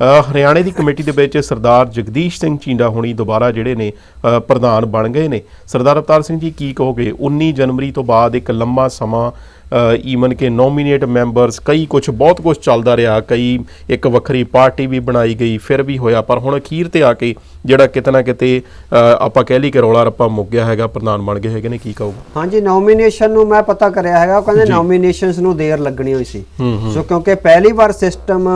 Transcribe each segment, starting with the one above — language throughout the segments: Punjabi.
ਹਰਿਆਣੇ ਦੀ ਕਮੇਟੀ ਦੇ ਵਿੱਚ ਸਰਦਾਰ ਜਗਦੀਸ਼ ਸਿੰਘ ਚੀਂਡਾ ਹੋਣੀ ਦੁਬਾਰਾ ਜਿਹੜੇ ਨੇ ਪ੍ਰਧਾਨ ਬਣ ਗਏ ਨੇ। ਸਰਦਾਰ ਅਵਤਾਰ ਸਿੰਘ ਜੀ ਕੀ ਕਹੋਗੇ? 19 ਜਨਵਰੀ ਤੋਂ ਬਾਅਦ ਇੱਕ ਲੰਮਾ ਸਮਾਂ ਈਵਨ ਕਿ ਨੋਮੀਨੇਟ ਮੈਂਬਰਸ ਕਈ ਕੁਝ ਬਹੁਤ ਕੁਝ ਚੱਲਦਾ ਰਿਹਾ। ਕਈ ਇੱਕ ਵੱਖਰੀ ਪਾਰਟੀ ਵੀ ਬਣਾਈ ਗਈ ਫਿਰ ਵੀ ਹੋਇਆ। ਪਰ ਹੁਣ ਅਖੀਰ ਤੇ ਆ ਕੇ ਜਿਹੜਾ ਕਿਤੇ ਨਾ ਕਿਤੇ ਆਪਾਂ ਕਹਿ ਲਈ ਕਿ ਰੌਲਾ ਰੱਪਾ ਮੁੱਕ ਗਿਆ ਹੈਗਾ ਪ੍ਰਧਾਨ ਬਣ ਗਏ ਹੈਗੇ ਨੇ ਕੀ ਕਹੋਗੇ? ਹਾਂਜੀ ਨੋਮੀਨੇਸ਼ਨ ਨੂੰ ਮੈਂ ਪਤਾ ਕਰਿਆ ਹੈਗਾ ਉਹ ਕਹਿੰਦੇ ਨੋਮੀਨੇਸ਼ਨਸ ਨੂੰ ਦੇਰ ਲੱਗਣੀ ਹੋਈ ਸੀ। ਸੋ ਕਿਉਂਕਿ ਪਹਿਲੀ ਵਾਰ ਸਿਸਟਮ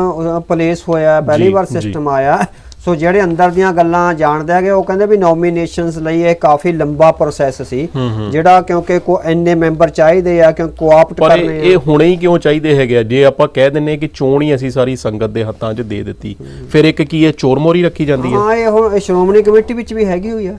ਪਲੇਸ ਹੋਇਆ ਪਹਿਲੀ ਵਾਰ। ਸਿਸਟਮ ਆਇਆ। ਸੋ ਜਿਹੜੇ ਅੰਦਰ ਦੀਆਂ ਗੱਲਾਂ ਜਾਣਦੇ ਹੈਗੇ ਉਹ ਕਹਿੰਦੇ ਵੀ ਨੋਮੀਨੇਸ਼ਨਸ ਲਈ ਇਹ ਕਾਫੀ ਲੰਬਾ ਪ੍ਰੋਸੈਸ ਸੀ ਜਿਹੜਾ ਕਿਉਂਕਿ ਕੋ ਇੰਨੇ ਮੈਂਬਰ ਚਾਹੀਦੇ ਆ ਕਿਉਂ ਕੋਆਪਟ ਪਰ ਇਹ ਕਰਨੇ ਇਹ ਹੁਣੇ ਹੀ ਕਿਉਂ ਚਾਹੀਦੇ ਹੈਗੇ ਆ? ਜੇ ਆਪਾਂ ਕਹਿ ਦਿੰਨੇ ਕਿ ਚੋਣ ਹੀ ਅਸੀਂ ਸਾਰੀ ਸੰਗਤ ਦੇ ਹੱਥਾਂ 'ਚ ਦੇ ਦਿੱਤੀ ਫਿਰ ਇੱਕ ਕੀ ਇਹ ਚੋਰ ਮੋਰੀ ਰੱਖੀ ਜਾਂਦੀ ਹੈ ਹਾਂ ਇਹ ਹੁਣ ਸ਼੍ਰੋਮਣੀ ਕਮੇਟੀ ਵਿੱਚ ਵੀ ਹੈਗੀ ਹੋਈ ਆ।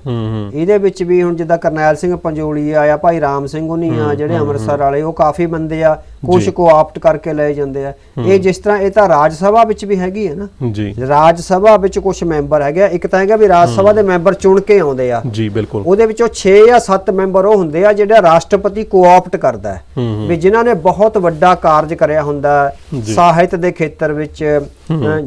ਇਹਦੇ ਵਿੱਚ ਵੀ ਹੁਣ ਜਿੱਦਾਂ ਕਰਨੈਲ ਸਿੰਘ ਪੰਜੋਲੀ ਆਇਆ ਭਾਈ ਰਾਮ ਸਿੰਘ ਹੁਣੀ ਆ ਜਿਹੜੇ ਅੰਮ੍ਰਿਤਸਰ ਵਾਲੇ ਉਹ ਕਾਫੀ ਬੰਦੇ ਆ ਕੁਝ ਕੋ ਆਪਟ ਕਰਕੇ ਲਏ ਜਾਂਦੇ ਆ। ਇਹ ਜਿਸ ਤਰ੍ਹਾਂ ਇਹ ਤਾਂ ਰਾਜ ਸਭਾ ਵਿੱਚ ਵੀ ਹੈਗੀ ਹੈ ਨਾ। ਜੀ। ਰਾਜ ਸਭਾ ਵਿੱਚ ਕੁਝ ਮੈਂਬਰ ਹੈਗੇ ਆ। ਇੱਕ ਤਾਂ ਹੈਗਾ ਵੀ ਰਾਜ ਸਭਾ ਦੇ ਮੈਂਬਰ ਚੁਣ ਕੇ ਆਉਂਦੇ ਆ। ਜੀ ਬਿਲਕੁਲ। ਉਹਦੇ ਵਿੱਚੋਂ 6 ਜਾਂ 7 ਮੈਂਬਰ ਉਹ ਹੁੰਦੇ ਆ ਜਿਹੜਾ ਰਾਸ਼ਟਰਪਤੀ ਕੋਆਪਟ ਕਰਦਾ ਹੈ। ਵੀ ਜਿਨ੍ਹਾਂ ਨੇ ਬਹੁਤ ਵੱਡਾ ਕਾਰਜ ਕਰਿਆ ਹੁੰਦਾ ਹੈ, ਸਾਹਿਤ ਦੇ ਖੇਤਰ ਵਿੱਚ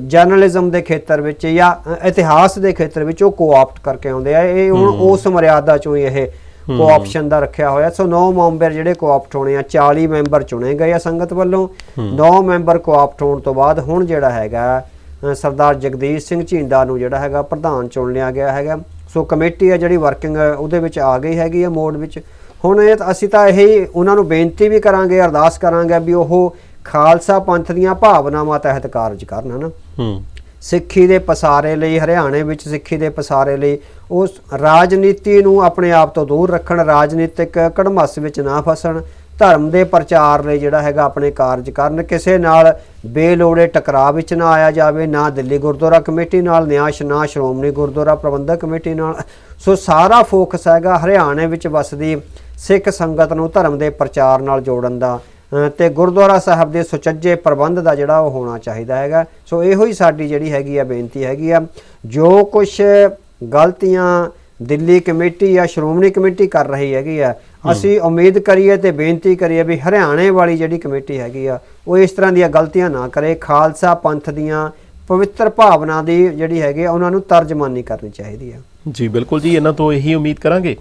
ਜਰਨਲਿਜ਼ਮ ਦੇ ਖੇਤਰ ਵਿੱਚ ਜਾਂ ਅ, ਇਤਿਹਾਸ ਦੇ ਖੇਤਰ ਵਿੱਚ ਉਹ ਕੋਆਪਟ ਕਰਕੇ ਆਉਂਦੇ ਆ। ਇਹ ਹੁਣ ਉਸ ਮਰਿਆਦਾ ਚੋਂ ਹੀ ਇਹ ਕੋਆਪਸ਼ਨ ਦਾ ਰੱਖਿਆ ਹੋਇਆ। ਸੋ 9 ਮੈਂਬਰ ਜਿਹੜੇ ਕੋਆਪਟ ਹੋਣੇ ਆ 40 ਮੈਂਬਰ ਚੁਣੇ ਗਏ ਆ ਸੰਗਤ ਵੱਲੋਂ। 9 ਮੈਂਬਰ ਕੋਆਪਟ ਹੋਣ ਤੋਂ ਬਾਅਦ ਹੁਣ ਜਿਹੜਾ ਹੈਗਾ ਸਰਦਾਰ ਜਗਦੀਸ਼ ਸਿੰਘ ਝੀਂਡਾ ਨੂੰ ਜਿਹੜਾ ਹੈਗਾ ਪ੍ਰਧਾਨ ਚੁਣ ਲਿਆ ਗਿਆ ਹੈਗਾ। ਸੋ ਕਮੇਟੀ ਹੈ ਜਿਹੜੀ ਵਰਕਿੰਗ ਉਹਦੇ ਵਿੱਚ ਆ ਗਈ ਹੈਗੀ ਹੈ ਮੋਡ ਵਿੱਚ। ਹੁਣ ਇਹ ਅਸੀਂ ਤਾਂ ਇਹੀ ਉਹਨਾਂ ਨੂੰ ਬੇਨਤੀ ਵੀ ਕਰਾਂਗੇ ਅਰਦਾਸ ਕਰਾਂਗੇ ਵੀ ਉਹ ਖਾਲਸਾ ਪੰਥ ਦੀਆਂ ਭਾਵਨਾਵਾਂ ਤਹਿਤ ਕਾਰਜ ਕਰਨ ਨਾ ਹੂੰ। ਸਿੱਖੀ ਦੇ ਪਸਾਰੇ ਲਈ ਹਰਿਆਣੇ ਵਿੱਚ ਸਿੱਖੀ ਦੇ ਪਸਾਰੇ ਲਈ ਉਸ ਰਾਜਨੀਤੀ ਨੂੰ ਆਪਣੇ ਆਪ ਤੋਂ ਦੂਰ ਰੱਖਣ ਰਾਜਨੀਤਿਕ ਕੜਮੱਸ ਵਿੱਚ ਨਾ ਫਸਣ ਧਰਮ ਦੇ ਪ੍ਰਚਾਰ ਲਈ ਜਿਹੜਾ ਹੈਗਾ ਆਪਣੇ ਕਾਰਜ ਕਰਨ। ਕਿਸੇ ਨਾਲ ਬੇਲੋੜੇ ਟਕਰਾਅ ਵਿੱਚ ਨਾ ਆਇਆ ਜਾਵੇ ਨਾ ਦਿੱਲੀ ਗੁਰਦੁਆਰਾ ਕਮੇਟੀ ਨਾਲ ਨਿਆਸ਼ ਨਾ ਸ਼੍ਰੋਮਣੀ ਗੁਰਦੁਆਰਾ ਪ੍ਰਬੰਧਕ ਕਮੇਟੀ ਨਾਲ। ਸੋ ਸਾਰਾ ਫੋਕਸ ਹੈਗਾ ਹਰਿਆਣੇ ਵਿੱਚ ਵਸਦੀ ਸਿੱਖ ਸੰਗਤ ਨੂੰ ਧਰਮ ਦੇ ਪ੍ਰਚਾਰ ਨਾਲ ਜੋੜਨ ਦਾ। ਅ, ਤੇ ਗੁਰਦੁਆਰਾ ਸਾਹਿਬ ਦੇ ਸੁਚੱਜੇ ਪ੍ਰਬੰਧ ਦਾ ਜਿਹੜਾ ਉਹ ਹੋਣਾ ਚਾਹੀਦਾ ਹੈਗਾ। ਸੋ ਇਹੋ ਹੀ ਸਾਡੀ ਜਿਹੜੀ ਹੈਗੀ ਆ ਬੇਨਤੀ ਹੈਗੀ ਆ। ਜੋ ਕੁਝ ਗਲਤੀਆਂ ਦਿੱਲੀ ਕਮੇਟੀ ਜਾਂ ਸ਼੍ਰੋਮਣੀ ਕਮੇਟੀ ਕਰ ਰਹੀ ਹੈਗੀ ਆ। ਅਸੀਂ ਉਮੀਦ ਕਰੀਏ ਤੇ ਬੇਨਤੀ ਕਰੀਏ ਵੀ ਹਰਿਆਣੇ ਵਾਲੀ ਜਿਹੜੀ ਕਮੇਟੀ ਹੈਗੀ ਆ ਉਹ ਇਸ ਤਰ੍ਹਾਂ ਦੀਆਂ ਗਲਤੀਆਂ ਨਾ ਕਰੇ। ਖਾਲਸਾ ਪੰਥ ਦੀਆਂ ਪਵਿੱਤਰ ਭਾਵਨਾ ਦੀ ਜਿਹੜੀ ਹੈਗੀ ਆ ਉਹਨਾਂ ਨੂੰ ਤਰਜਮਾਨੀ ਕਰਨੀ ਚਾਹੀਦੀ ਆ। ਜੀ ਬਿਲਕੁਲ ਜੀ ਇਹਨਾਂ ਤੋਂ ਇਹੀ ਉਮੀਦ ਕਰਾਂਗੇ।